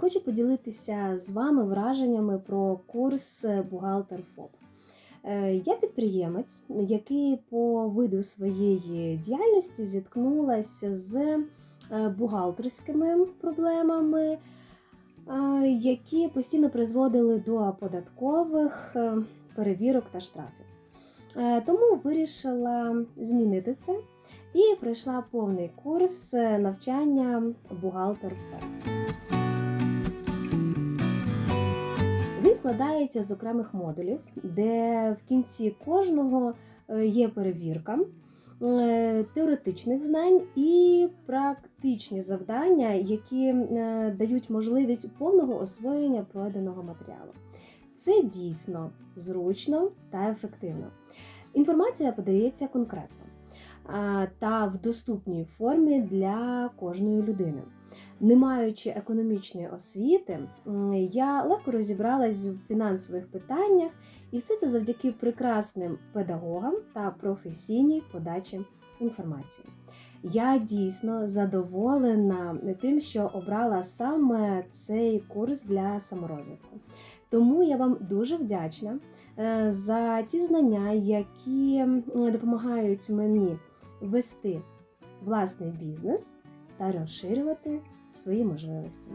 хочу поділитися з вами враженнями про курс бухгалтер ФОП. Е, Я підприємець, який по виду своєї діяльності зіткнулася з е, бухгалтерськими проблемами, е, які постійно призводили до податкових е, перевірок та штрафів. Е, Тому вирішила змінити це і пройшла повний курс е, навчання бухгалтер ФОП. Складається з окремих модулів, де в кінці кожного е, є перевірка е, теоретичних знань і практичні завдання, які е, дають можливість повного освоєння пройденого матеріалу. Це дійсно зручно та ефективно. Інформація подається конкретно та в доступній формі для кожної людини. Не маючи економічної освіти, я легко розібралась в фінансових питаннях, і все це завдяки прекрасним педагогам та професійній подачі інформації. Я дійсно задоволена тим, що обрала саме цей курс для саморозвитку. Тому я вам дуже вдячна е, за ті знання, які допомагають мені вести власний бізнес та розширювати свої можливості.